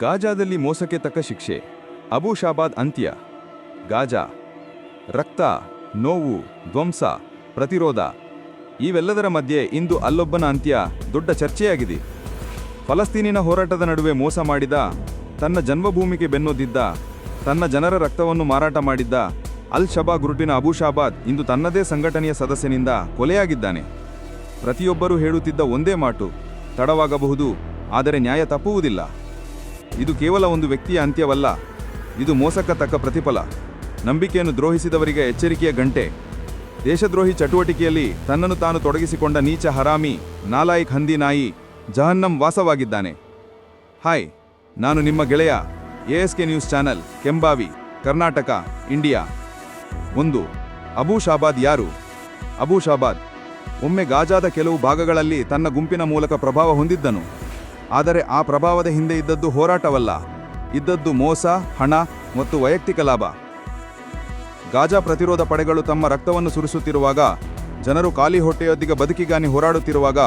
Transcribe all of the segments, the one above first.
ಗಾಜಾದಲ್ಲಿ ಮೋಸಕ್ಕೆ ತಕ್ಕ ಶಿಕ್ಷೆ. ಅಬೂ ಶಾಬಾದ್ ಅಂತ್ಯ. ಗಾಜಾ. ರಕ್ತ, ನೋವು, ಧ್ವಂಸ, ಪ್ರತಿರೋಧ. ಇವೆಲ್ಲದರ ಮಧ್ಯೆ ಇಂದು ಅಲ್ಲೊಬ್ಬನ ಅಂತ್ಯ ದೊಡ್ಡ ಚರ್ಚೆಯಾಗಿದೆ. ಫಲಸ್ತೀನಿನ ಹೋರಾಟದ ನಡುವೆ ಮೋಸ ಮಾಡಿದ, ತನ್ನ ಜನ್ಮಭೂಮಿಗೆ ಬೆನ್ನೊದ್ದಿದ್ದ ತನ್ನ ಜನರ ರಕ್ತವನ್ನು ಮಾರಾಟ ಮಾಡಿದ್ದ ಅಲ್ ಶಬಾ ಗುರುಟಿನ ಅಬು ಶಾಬಾದ್ ಇಂದು ತನ್ನದೇ ಸಂಘಟನೆಯ ಸದಸ್ಯನಿಂದ ಕೊಲೆಯಾಗಿದ್ದಾನೆ. ಪ್ರತಿಯೊಬ್ಬರೂ ಹೇಳುತ್ತಿದ್ದ ಒಂದೇ ಮಾತು, ತಡವಾಗಬಹುದು, ಆದರೆ ನ್ಯಾಯ ತಪ್ಪುವುದಿಲ್ಲ. ಇದು ಕೇವಲ ಒಂದು ವ್ಯಕ್ತಿಯ ಅಂತ್ಯವಲ್ಲ, ಇದು ಮೋಸಕ್ಕ ತಕ್ಕ ಪ್ರತಿಫಲ. ನಂಬಿಕೆಯನ್ನು ದ್ರೋಹಿಸಿದವರಿಗೆ ಎಚ್ಚರಿಕೆಯ ಗಂಟೆ. ದೇಶದ್ರೋಹಿ ಚಟುವಟಿಕೆಯಲ್ಲಿ ತನ್ನನ್ನು ತಾನು ತೊಡಗಿಸಿಕೊಂಡ ನೀಚ ಹರಾಮಿ, ನಾಲಾಯಿಕ್ ಹಂದಿ ನಾಯಿ, ಜಹನ್ನಂ ವಾಸವಾಗಿದ್ದಾನೆ. ಹಾಯ್, ನಾನು ನಿಮ್ಮ ಗೆಳೆಯ, ASK news channel, Kembhavi, Karnataka, India. ಒಂದು, ಅಬೂ ಶಾಬಾದ್ ಯಾರು? ಅಬೂ ಶಾಬಾದ್, ಒಮ್ಮೆ ಗಾಜಾದ ಕೆಲವು ಭಾಗಗಳಲ್ಲಿ ತನ್ನ ಗುಂಪಿನ ಮೂಲಕ ಪ್ರಭಾವ ಹೊಂದಿದ್ದನು. ಆದರೆ ಆ ಪ್ರಭಾವದ ಹಿಂದೆ ಇದ್ದದ್ದು ಹೋರಾಟವಲ್ಲ. ಇದ್ದದ್ದು ಮೋಸ, ಹಣ ಮತ್ತು ವೈಯಕ್ತಿಕ ಲಾಭ. ಗಾಜಾ ಪ್ರತಿರೋಧ ಪಡೆಗಳು ತಮ್ಮ ರಕ್ತವನ್ನು ಸುರಿಸುತ್ತಿರುವಾಗ, ಜನರು ಖಾಲಿ ಹೊಟ್ಟೆಯೊಂದಿಗೆ ಬದುಕಿಗಾನಿ ಹೋರಾಡುತ್ತಿರುವಾಗ,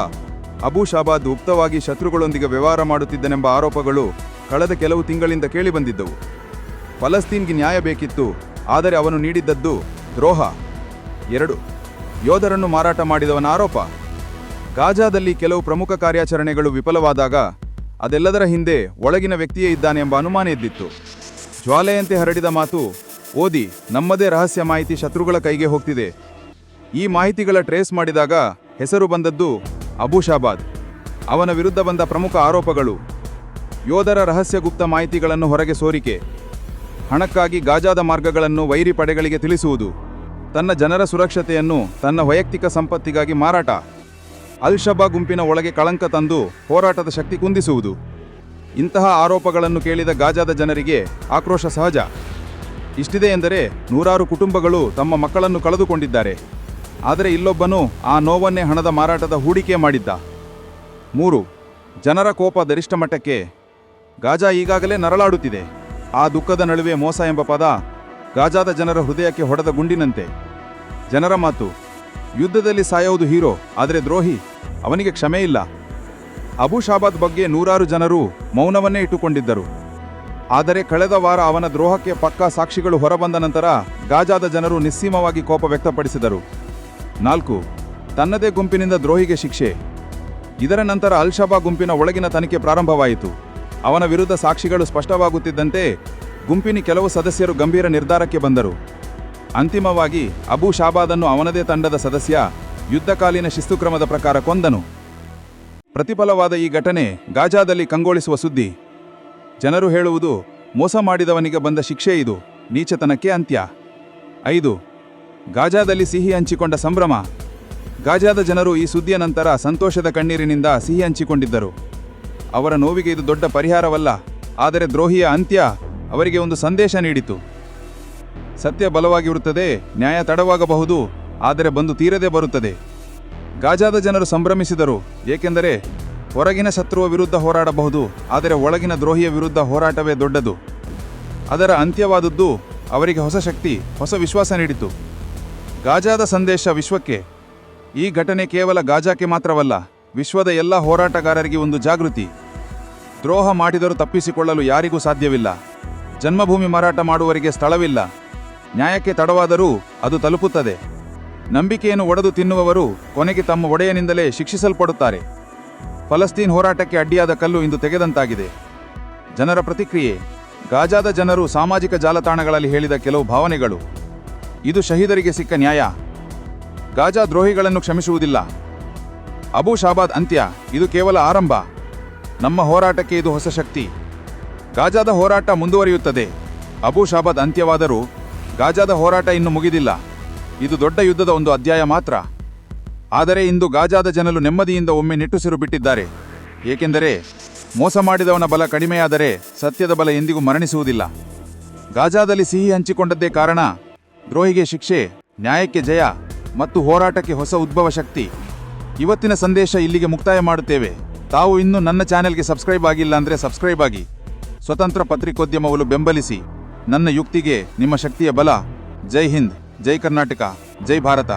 ಅಬೂ ಶಾಬಾದ್ ಗುಪ್ತವಾಗಿ ಶತ್ರುಗಳೊಂದಿಗೆ ವ್ಯವಹಾರ ಮಾಡುತ್ತಿದ್ದನೆಂಬ ಆರೋಪಗಳು ಕಳೆದ ಕೆಲವು ತಿಂಗಳಿಂದ ಕೇಳಿಬಂದಿದ್ದವು. ಫಲಸ್ತೀನ್ಗೆ ನ್ಯಾಯ ಬೇಕಿತ್ತು, ಆದರೆ ಅವನು ನೀಡಿದ್ದದ್ದು ದ್ರೋಹ. ಎರಡು, ಯೋಧರನ್ನು ಮಾರಾಟ ಮಾಡಿದವನ ಆರೋಪ. ಗಾಜಾದಲ್ಲಿ ಕೆಲವು ಪ್ರಮುಖ ಕಾರ್ಯಾಚರಣೆಗಳು ವಿಫಲವಾದಾಗ ಅದೆಲ್ಲದರ ಹಿಂದೆ ಒಳಗಿನ ವ್ಯಕ್ತಿಯೇ ಇದ್ದಾನೆ ಎಂಬ ಅನುಮಾನ ಎದ್ದಿತ್ತು. ಜ್ವಾಲೆಯಂತೆ ಹರಡಿದ ಮಾತು, ಓದಿ, ನಮ್ಮದೇ ರಹಸ್ಯ ಮಾಹಿತಿ ಶತ್ರುಗಳ ಕೈಗೆ ಹೋಗ್ತಿದೆ. ಈ ಮಾಹಿತಿಗಳ ಟ್ರೇಸ್ ಮಾಡಿದಾಗ ಹೆಸರು ಬಂದದ್ದು ಅಬು ಅವನ ವಿರುದ್ಧ ಬಂದ ಪ್ರಮುಖ ಆರೋಪಗಳು, ಯೋಧರ ರಹಸ್ಯ ಗುಪ್ತ ಮಾಹಿತಿಗಳನ್ನು ಹೊರಗೆ ಸೋರಿಕೆ, ಹಣಕ್ಕಾಗಿ ಗಾಜಾದ ಮಾರ್ಗಗಳನ್ನು ವೈರಿ ಪಡೆಗಳಿಗೆ ತಿಳಿಸುವುದು, ತನ್ನ ಜನರ ಸುರಕ್ಷತೆಯನ್ನು, ತನ್ನ ವೈಯಕ್ತಿಕ ಸಂಪತ್ತಿಗಾಗಿ ಮಾರಾಟ. ಅಲ್ ಶಬಾ ಗುಂಪಿನ ಒಳಗೆ ಕಳಂಕ ತಂದು ಹೋರಾಟದ ಶಕ್ತಿ ಕುಂದಿಸುವುದು. ಇಂತಹ ಆರೋಪಗಳನ್ನು ಕೇಳಿದ ಗಾಜಾದ ಜನರಿಗೆ ಆಕ್ರೋಶ ಸಹಜ. ಇಷ್ಟಿದೆ ಎಂದರೆ ನೂರಾರು ಕುಟುಂಬಗಳು ತಮ್ಮ ಮಕ್ಕಳನ್ನು ಕಳೆದುಕೊಂಡಿದ್ದಾರೆ. ಆದರೆ ಇಲ್ಲೊಬ್ಬನು ಆ ನೋವನ್ನೇ ಹಣದ ಮಾರಾಟದ ಹೂಡಿಕೆ ಮಾಡಿದ್ದ. ಮೂರು, ಜನರ ಕೋಪ ಗರಿಷ್ಠ ಮಟ್ಟಕ್ಕೆ. ಗಾಜಾ ಈಗಾಗಲೇ ನರಳಾಡುತ್ತಿದೆ. ಆ ದುಃಖದ ನಡುವೆ ಮೋಸ ಎಂಬ ಪದ ಗಾಜಾದ ಜನರ ಹೃದಯಕ್ಕೆ ಹೊಡೆದ ಗುಂಡಿನಂತೆ. ಜನರ ಮಾತು ಯುದ್ಧದಲ್ಲಿ ಸಾಯೋದು ಹೀರೋ, ಆದರೆ ದ್ರೋಹಿ. ಅವನಿಗೆ ಕ್ಷಮೆ ಇಲ್ಲ. ಅಬು ಶಾಬಾದ್ ಬಗ್ಗೆ ನೂರಾರು ಜನರು ಮೌನವನ್ನೇ ಇಟ್ಟುಕೊಂಡಿದ್ದರು. ಆದರೆ ಕಳೆದ ವಾರ ಅವನ ದ್ರೋಹಕ್ಕೆ ಪಕ್ಕಾ ಸಾಕ್ಷಿಗಳು ಹೊರಬಂದ ನಂತರ ಗಾಜಾದ ಜನರು ನಿಸ್ಸೀಮವಾಗಿ ಕೋಪ ವ್ಯಕ್ತಪಡಿಸಿದರು. ನಾಲ್ಕು, ತನ್ನದೇ ಗುಂಪಿನಿಂದ ದ್ರೋಹಿಗೆ ಶಿಕ್ಷೆ. ಇದರ ನಂತರ ಅಲ್ಶಬಾ ಗುಂಪಿನ ಒಳಗಿನ ತನಿಖೆ ಪ್ರಾರಂಭವಾಯಿತು. ಅವನ ವಿರುದ್ಧ ಸಾಕ್ಷಿಗಳು ಸ್ಪಷ್ಟವಾಗುತ್ತಿದ್ದಂತೆ ಗುಂಪಿನ ಕೆಲವು ಸದಸ್ಯರು ಗಂಭೀರ ನಿರ್ಧಾರಕ್ಕೆ ಬಂದರು. ಅಂತಿಮವಾಗಿ ಅಬು ಶಾಬಾದನ್ನು ಅವನದೇ ತಂಡದ ಸದಸ್ಯ, ಯುದ್ಧಕಾಲೀನ ಶಿಸ್ತುಕ್ರಮದ ಪ್ರಕಾರ ಕೊಂದನು. ಪ್ರತಿಫಲವಾದ ಈ ಘಟನೆ ಗಾಜಾದಲ್ಲಿ ಕಂಗೊಳಿಸುವ ಸುದ್ದಿ. ಜನರು ಹೇಳುವುದು, ಮೋಸ ಮಾಡಿದವನಿಗೆ ಬಂದ ಶಿಕ್ಷೆ ಇದು, ನೀಚತನಕ್ಕೆ ಅಂತ್ಯ. ಐದು, ಗಾಜಾದಲ್ಲಿ ಸಿಹಿ ಹಂಚಿಕೊಂಡ ಸಂಭ್ರಮ. ಗಾಜಾದ ಜನರು ಈ ಸುದ್ದಿಯ ನಂತರ ಸಂತೋಷದ ಕಣ್ಣೀರಿನಿಂದ ಸಿಹಿ ಹಂಚಿಕೊಂಡಿದ್ದರು. ಅವರ ನೋವಿಗೆ ಇದು ದೊಡ್ಡ ಪರಿಹಾರವಲ್ಲ, ಆದರೆ ದ್ರೋಹಿಯ ಅಂತ್ಯ ಅವರಿಗೆ ಒಂದು ಸಂದೇಶ ನೀಡಿತು. ಸತ್ಯ ಬಲವಾಗಿರುತ್ತದೆ, ನ್ಯಾಯ ತಡವಾಗಬಹುದು, ಆದರೆ ಬಂದು ತೀರದೆ ಬರುತ್ತದೆ. ಗಾಜಾದ ಜನರು ಸಂಭ್ರಮಿಸಿದರು, ಏಕೆಂದರೆ ಹೊರಗಿನ ಶತ್ರುವ ವಿರುದ್ಧ ಹೋರಾಡಬಹುದು, ಆದರೆ ಒಳಗಿನ ದ್ರೋಹಿಯ ವಿರುದ್ಧ ಹೋರಾಟವೇ ದೊಡ್ಡದು. ಅದರ ಅಂತ್ಯವಾದದ್ದು ಅವರಿಗೆ ಹೊಸ ಶಕ್ತಿ, ಹೊಸ ವಿಶ್ವಾಸ ನೀಡಿತು. ಗಾಜಾದ ಸಂದೇಶ ವಿಶ್ವಕ್ಕೆ. ಈ ಘಟನೆ ಕೇವಲ ಗಾಜಾಕ್ಕೆ ಮಾತ್ರವಲ್ಲ, ವಿಶ್ವದ ಎಲ್ಲ ಹೋರಾಟಗಾರರಿಗೆ ಒಂದು ಜಾಗೃತಿ. ದ್ರೋಹ ಮಾಡಿದರೂ ತಪ್ಪಿಸಿಕೊಳ್ಳಲು ಯಾರಿಗೂ ಸಾಧ್ಯವಿಲ್ಲ. ಜನ್ಮಭೂಮಿ ಮಾರಾಟ ಮಾಡುವವರಿಗೆ ಸ್ಥಳವಿಲ್ಲ. ನ್ಯಾಯಕ್ಕೆ ತಡವಾದರೂ ಅದು ತಲುಪುತ್ತದೆ. ನಂಬಿಕೆಯನ್ನು ಒಡೆದು ತಿನ್ನುವವರು ಕೊನೆಗೆ ತಮ್ಮ ಒಡೆಯನಿಂದಲೇ ಶಿಕ್ಷಿಸಲ್ಪಡುತ್ತಾರೆ. ಫಲಸ್ತೀನ್ ಹೋರಾಟಕ್ಕೆ ಅಡ್ಡಿಯಾದ ಕಲ್ಲು ಇಂದು ತೆಗೆದಂತಾಗಿದೆ. ಜನರ ಪ್ರತಿಕ್ರಿಯೆ, ಗಾಜಾದ ಜನರು ಸಾಮಾಜಿಕ ಜಾಲತಾಣಗಳಲ್ಲಿ ಹೇಳಿದ ಕೆಲವು ಭಾವನೆಗಳು. ಇದು ಶಹೀದರಿಗೆ ಸಿಕ್ಕ ನ್ಯಾಯ. ಗಾಜಾ ದ್ರೋಹಿಗಳನ್ನು ಕ್ಷಮಿಸುವುದಿಲ್ಲ. ಅಬು ಶಾಬಾದ್ ಅಂತ್ಯ, ಇದು ಕೇವಲ ಆರಂಭ. ನಮ್ಮ ಹೋರಾಟಕ್ಕೆ ಇದು ಹೊಸ ಶಕ್ತಿ. ಗಾಜಾದ ಹೋರಾಟ ಮುಂದುವರಿಯುತ್ತದೆ. ಅಬು ಶಾಬಾದ್ ಅಂತ್ಯವಾದರೂ ಗಾಜಾದ ಹೋರಾಟ ಇನ್ನು ಮುಗಿದಿಲ್ಲ. ಇದು ದೊಡ್ಡ ಯುದ್ಧದ ಒಂದು ಅಧ್ಯಾಯ ಮಾತ್ರ. ಆದರೆ ಇಂದು ಗಾಜಾದ ಜನರು ನೆಮ್ಮದಿಯಿಂದ ಒಮ್ಮೆ ನಿಟ್ಟುಸಿರು ಬಿಟ್ಟಿದ್ದಾರೆ. ಏಕೆಂದರೆ ಮೋಸ ಮಾಡಿದವನ ಬಲ ಕಡಿಮೆಯಾದರೆ ಸತ್ಯದ ಬಲ ಎಂದಿಗೂ ಮರಣಿಸುವುದಿಲ್ಲ. ಗಾಜಾದಲ್ಲಿ ಸಿಹಿ ಹಂಚಿಕೊಂಡದ್ದೇ ಕಾರಣ ದ್ರೋಹಿಗೆ ಶಿಕ್ಷೆ, ನ್ಯಾಯಕ್ಕೆ ಜಯ ಮತ್ತು ಹೋರಾಟಕ್ಕೆ ಹೊಸ ಉದ್ಭವ ಶಕ್ತಿ. ಇವತ್ತಿನ ಸಂದೇಶ ಇಲ್ಲಿಗೆ ಮುಕ್ತಾಯ ಮಾಡುತ್ತೇವೆ. ತಾವು ಇನ್ನೂ ನನ್ನ ಚಾನೆಲ್ಗೆ ಸಬ್ಸ್ಕ್ರೈಬ್ ಆಗಿಲ್ಲ ಅಂದರೆ ಸಬ್ಸ್ಕ್ರೈಬ್ ಆಗಿ. ಸ್ವತಂತ್ರ ಪತ್ರಿಕೋದ್ಯಮವನ್ನು ಬೆಂಬಲಿಸಿ. ನನ್ನ ಯುಕ್ತಿಗೆ ನಿಮ್ಮ ಶಕ್ತಿಯ ಬಲ. ಜೈ ಹಿಂದ್ ಜೈ ಕರ್ನಾಟಕ ಜೈ ಭಾರತ.